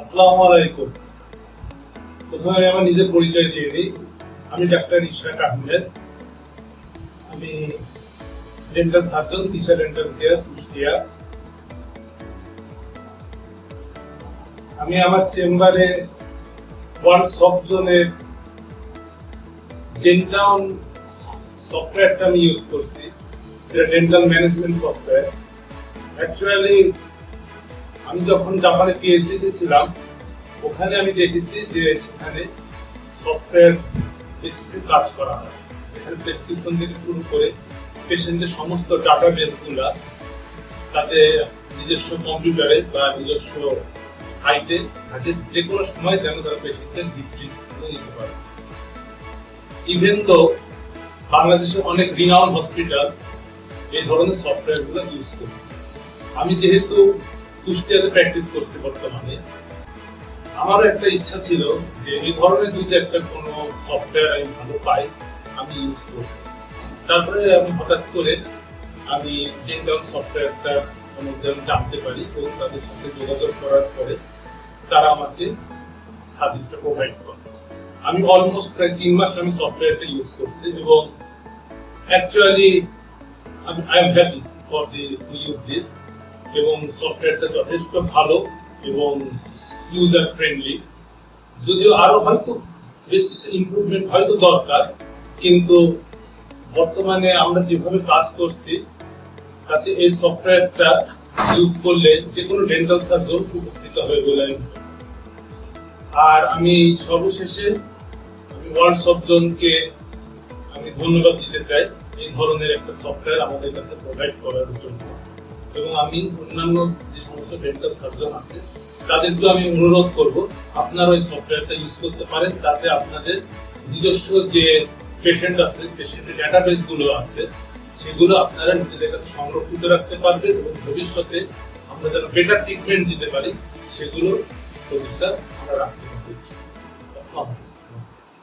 আসসালামু আলাইকুম। প্রথমে আমি আমার নিজের পরিচয় দিয়ে দিই। আমি ডাক্তার ইশরাক আহমেদ। আমি dental surgeon Disha dental care Kushtia. আমি আমার চেম্বারে ওয়ান সব জোনের ডেন্টাল সফটওয়্যারটা আমি ইউজ করছি। যেটা ডেন্টাল ম্যানেজমেন্ট সফটওয়্যার অ্যাকচুয়ালি আমি যখন জাপানে পিএইচডি তে ছিলাম, ওখানে আমি দেখেছি যে সেখানে সফটওয়্যার বেসিসে কাজ করা হয়। সেখানে প্রেসক্রিপশন থেকে শুরু করে পেশেন্টের সমস্ত ডাটা বেসগুলা তাতে নিজস্ব কম্পিউটারে বা নিজস্ব সাইটে থাকে যে কোনো সময় যেন তারা পেশেন্টের হিস্ট্রি নিতে পারে। ইভেন তো বাংলাদেশে অনেক রিনাউন হসপিটাল এই ধরনের সফটওয়্যারগুলো ইউজ করছে। আমি যেহেতু কুষ্টিয়াতে প্র্যাকটিস করছি বর্তমানে। আমার একটা ইচ্ছা ছিল যে এই ধরনের যদি একটা কোনো সফটওয়্যার আমি ভালো পাই, আমি ইউজ করব। তারপরে আমি হঠাৎ করে আমি ডেন্টাল সফটওয়্যারটা সম্বন্ধে আমি জানতে পারি এবং তাদের সাথে যোগাযোগ করার পরে তারা আমাকে সার্ভিসটা প্রোভাইড করে। আমি অলমোস্ট প্রায় তিন মাস আমি সফটওয়্যারটা ইউজ করছি এবং actually I am happy for the use this এবং সফটওয়্যারটা যথেষ্ট ভালো এবং ইউজার ফ্রেন্ডলি যদিও আরও হয়তো বেশ কিছু ইমপ্রুভমেন্ট হয়তো দরকার, কিন্তু বর্তমানে আমরা যেভাবে কাজ করছি, তাতে এই সফটওয়্যারটা ইউজ করলে যে কোনো ডেন্টাল সার্জন উপকৃত হবে বলে। আর আমি সর্বশেষে আমি ওয়ার্ল্ড সবজনকে আমি ধন্যবাদ দিতে চাই এই ধরনের একটা সফটওয়্যার আমাদের কাছে প্রোভাইড করার জন্য এবং আমি অন্যান্য যে সমস্ত ডেন্টাল সার্জন আছে তাদেরকে আমি অনুরোধ করব, আপনারা ওই সফটওয়্যারটা ইউজ করতে পারেন, তাতে আপনাদের নিজস্ব যে পেশেন্ট আছে পেশেন্টের ডেটাবেসগুলো আছে, সেগুলো আপনারা নিজেদের কাছে সংরক্ষিত রাখতে পারবেন এবং ভবিষ্যতে আমরা যেন বেটার ট্রিটমেন্ট দিতে পারি, সেগুলো প্রতিষ্ঠা আমরা রাখতে পারছি আসসালামু আলাইকুম।